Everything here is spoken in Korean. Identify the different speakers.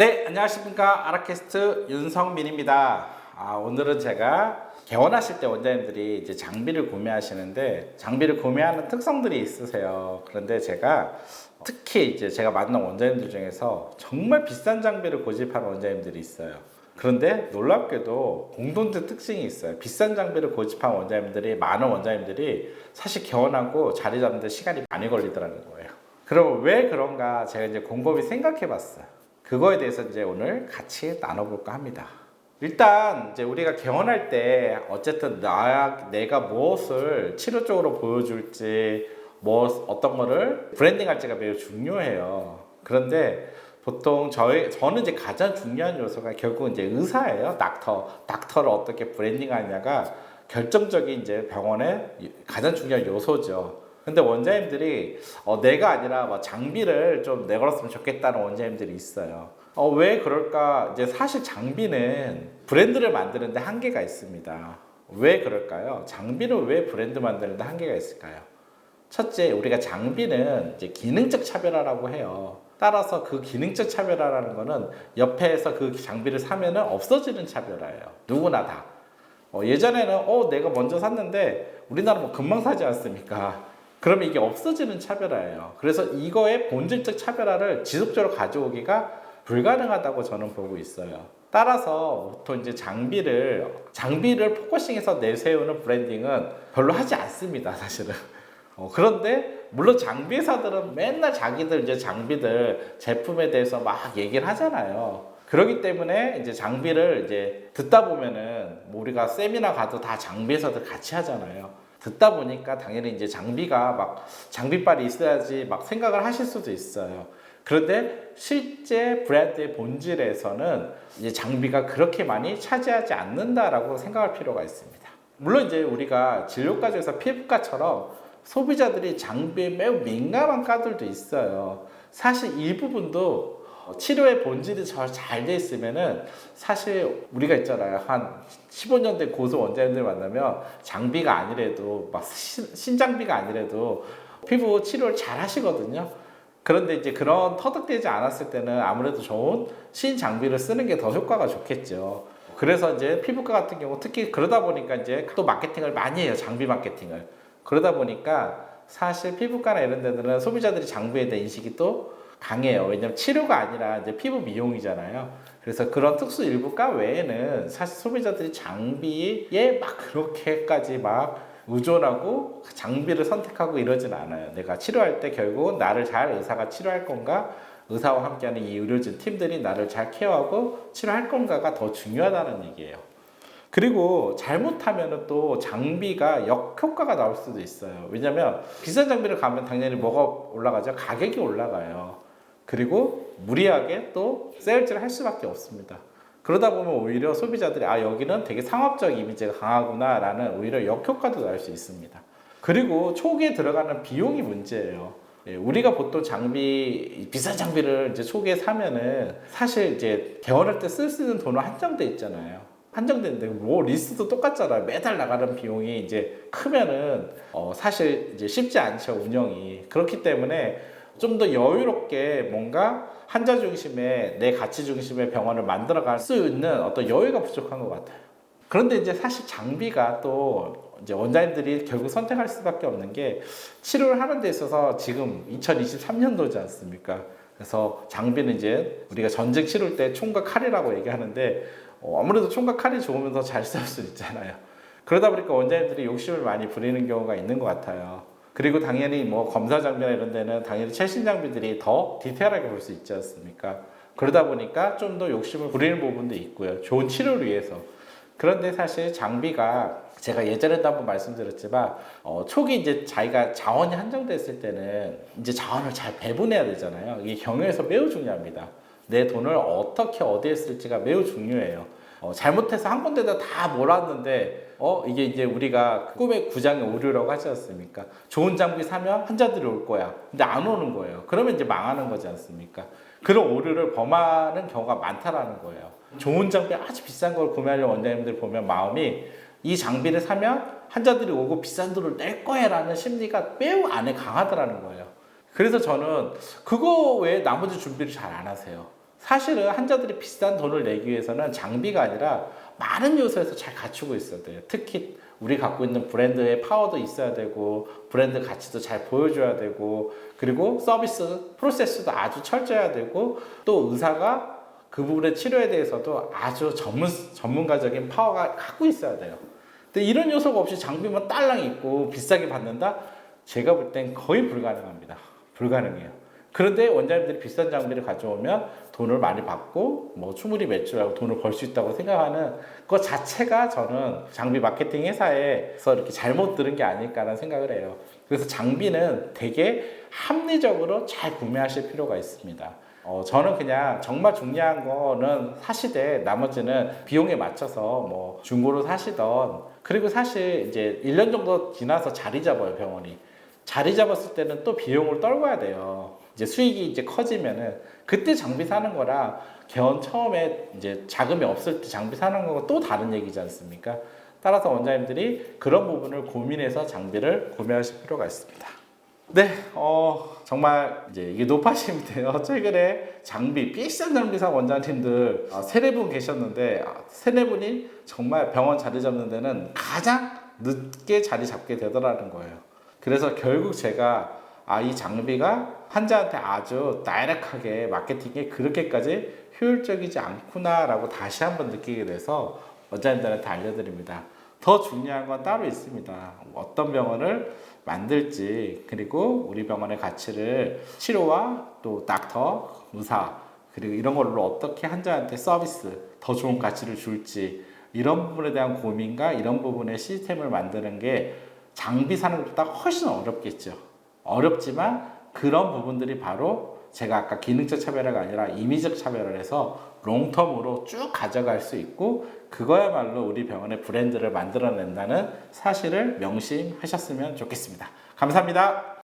Speaker 1: 네, 안녕하십니까. 아라캐스트 윤성민입니다. 아, 오늘은 제가 개원하실 때 원장님들이 이제 장비를 구매하시는데 장비를 구매하는 특성들이 있으세요. 그런데 제가 특히 이제 제가 만난 원장님들 중에서 정말 비싼 장비를 고집하는 원장님들이 있어요. 그런데 놀랍게도 공동적 특징이 있어요. 비싼 장비를 고집한 원장님들이 많은 원장님들이 사실 개원하고 자리 잡는데 시간이 많이 걸리더라는 거예요. 그럼 왜 그런가 제가 이제 곰곰이 생각해 봤어요. 그거에 대해서 이제 오늘 같이 나눠볼까 합니다. 일단 이제 우리가 개원할 때 어쨌든 나 내가 무엇을 치료적으로 보여줄지 뭐 어떤 거를 브랜딩할지가 매우 중요해요. 그런데 보통 저희 저는 이제 가장 중요한 요소가 결국 이제 의사예요. 닥터 닥터를 어떻게 브랜딩하냐가 결정적인 이제 병원의 가장 중요한 요소죠. 근데 원장님들이 어, 내가 아니라 뭐 장비를 좀 내걸었으면 좋겠다는 원장님들이 있어요. 어, 왜 그럴까? 이제 사실 장비는 브랜드를 만드는데 한계가 있습니다. 왜 그럴까요? 장비는 왜 브랜드 만드는데 한계가 있을까요? 첫째, 우리가 장비는 이제 기능적 차별화라고 해요. 따라서 그 기능적 차별화라는 거는 옆에서 그 장비를 사면은 없어지는 차별화예요. 누구나 다. 어, 예전에는 어 내가 먼저 샀는데 우리나라 뭐 금방 사지 않습니까? 그러면 이게 없어지는 차별화예요. 그래서 이거의 본질적 차별화를 지속적으로 가져오기가 불가능하다고 저는 보고 있어요. 따라서 보통 이제 장비를 장비를 포커싱해서 내세우는 브랜딩은 별로 하지 않습니다, 사실은. 어, 그런데 물론 장비 회사들은 맨날 자기들 이제 장비들 제품에 대해서 막 얘기를 하잖아요. 그렇기 때문에 이제 장비를 이제 듣다 보면은 뭐 우리가 세미나 가도 다 장비 회사들 같이 하잖아요. 듣다 보니까 당연히 이제 장비가 막 장비빨이 있어야지 막 생각을 하실 수도 있어요. 그런데 실제 브랜드의 본질에서는 이제 장비가 그렇게 많이 차지하지 않는다라고 생각할 필요가 있습니다. 물론 이제 우리가 진료과정에서 피부과처럼 소비자들이 장비에 매우 민감한 과들도 있어요. 사실 이 부분도 치료의 본질이 잘돼 있으면은 사실 우리가 있잖아요. 한 15년 된 고수 원장님들 만나면 장비가 아니래도 막 신, 신장비가 아니래도 피부 치료를 잘 하시거든요. 그런데 이제 그런 터득되지 않았을 때는 아무래도 좋은 신장비를 쓰는 게 더 효과가 좋겠죠. 그래서 이제 피부과 같은 경우 특히 그러다 보니까 이제 또 마케팅을 많이 해요. 장비 마케팅을. 그러다 보니까 사실 피부과나 이런 데들은 소비자들이 장비에 대한 인식이 또 강해요. 왜냐면 치료가 아니라 이제 피부 미용이잖아요. 그래서 그런 특수 일부과 외에는 사실 소비자들이 장비에 막 그렇게까지 막 의존하고 장비를 선택하고 이러진 않아요. 내가 치료할 때 결국 나를 잘 의사가 치료할 건가, 의사와 함께하는 이 의료진 팀들이 나를 잘 케어하고 치료할 건가가 더 중요하다는 얘기예요. 그리고 잘못하면 또 장비가 역효과가 나올 수도 있어요. 왜냐면 비싼 장비를 가면 당연히 뭐가 올라가죠? 가격이 올라가요. 그리고 무리하게 또 세일즈를 할 수밖에 없습니다. 그러다 보면 오히려 소비자들이 아 여기는 되게 상업적 이미지가 강하구나라는 오히려 역효과도 날 수 있습니다. 그리고 초기에 들어가는 비용이 문제예요. 예, 우리가 보통 장비 비싼 장비를 이제 초기에 사면은 사실 이제 개원할 때 쓸 수 있는 돈은 한정돼 있잖아요. 한정되는데 뭐 리스트도 똑같잖아요. 매달 나가는 비용이 이제 크면은 어 사실 이제 쉽지 않죠 운영이 그렇기 때문에 좀 더 여유롭게 뭔가 환자 중심의 내 가치 중심의 병원을 만들어갈 수 있는 어떤 여유가 부족한 것 같아요. 그런데 이제 사실 장비가 또 이제 원장님들이 결국 선택할 수밖에 없는 게 치료를 하는 데 있어서 지금 2023년도지 않습니까? 그래서 장비는 이제 우리가 전쟁 치료할 때 총과 칼이라고 얘기하는데 어, 아무래도 총과 칼이 좋으면 더 잘 쓸 수 있잖아요. 그러다 보니까 원장님들이 욕심을 많이 부리는 경우가 있는 것 같아요. 그리고 당연히 뭐 검사 장비나 이런 데는 당연히 최신 장비들이 더 디테일하게 볼 수 있지 않습니까? 그러다 보니까 좀 더 욕심을 부리는 부분도 있고요. 좋은 치료를 위해서. 그런데 사실 장비가 제가 예전에도 한번 말씀드렸지만 어, 초기 이제 자기가 자원이 한정됐을 때는 이제 자원을 잘 배분해야 되잖아요. 이게 경영에서 매우 중요합니다. 내 돈을 어떻게 어디에 쓸지가 매우 중요해요. 어, 잘못해서 한 군데다 다 몰았는데 어 이게 이제 우리가 꿈의 구장의 오류라고 하지 않습니까? 좋은 장비 사면 환자들이 올 거야. 근데 안 오는 거예요. 그러면 이제 망하는 거지 않습니까? 그런 오류를 범하는 경우가 많다라는 거예요. 좋은 장비 아주 비싼 걸 구매하려는 원장님들 보면 마음이 이 장비를 사면 환자들이 오고 비싼 돈을 낼 거야라는 심리가 매우 안에 강하더라는 거예요. 그래서 저는 그거 외에 나머지 준비를 잘 안 하세요. 사실은 환자들이 비싼 돈을 내기 위해서는 장비가 아니라 많은 요소에서 잘 갖추고 있어야 돼요. 특히 우리 갖고 있는 브랜드의 파워도 있어야 되고 브랜드 가치도 잘 보여줘야 되고 그리고 서비스 프로세스도 아주 철저해야 되고 또 의사가 그 부분의 치료에 대해서도 아주 전문 전문가적인 파워가 갖고 있어야 돼요. 근데 이런 요소가 없이 장비만 딸랑 있고 비싸게 받는다? 제가 볼 땐 거의 불가능합니다. 불가능해요. 그런데 원장님들이 비싼 장비를 가져오면 돈을 많이 받고 뭐 충분히 매출하고 돈을 벌 수 있다고 생각하는 그 자체가 저는 장비 마케팅 회사에서 이렇게 잘못 들은 게 아닐까라는 생각을 해요. 그래서 장비는 되게 합리적으로 잘 구매하실 필요가 있습니다. 어, 저는 그냥 정말 중요한 거는 사시되 나머지는 비용에 맞춰서 뭐 중고로 사시던 그리고 사실 이제 1년 정도 지나서 자리 잡아요 병원이 자리 잡았을 때는 또 비용을 떨궈야 돼요 이제 수익이 이제 커지면은 그때 장비 사는 거랑 개원 처음에 이제 자금이 없을 때 장비 사는 거가 또 다른 얘기지 않습니까? 따라서 원장님들이 그런 부분을 고민해서 장비를 구매하실 필요가 있습니다. 네, 어, 정말 이제 이게 높아심인데요. 최근에 장비, 비싼 장비 사 원장님들 아, 세네 분 계셨는데, 아, 세네 분이 정말 병원 자리 잡는 데는 가장 늦게 자리 잡게 되더라는 거예요. 그래서 결국 제가 아, 이 장비가 환자한테 아주 다이렉하게 마케팅에 그렇게까지 효율적이지 않구나라고 다시 한번 느끼게 돼서 원장님들한테 알려드립니다. 더 중요한 건 따로 있습니다. 어떤 병원을 만들지 그리고 우리 병원의 가치를 치료와 또 닥터, 의사 그리고 이런 걸로 어떻게 환자한테 서비스 더 좋은 가치를 줄지 이런 부분에 대한 고민과 이런 부분의 시스템을 만드는 게 장비 사는 것보다 훨씬 어렵겠죠. 어렵지만 그런 부분들이 바로 제가 아까 기능적 차별화가 아니라 임의적 차별화를 해서 롱텀으로 쭉 가져갈 수 있고 그거야말로 우리 병원의 브랜드를 만들어낸다는 사실을 명심하셨으면 좋겠습니다. 감사합니다.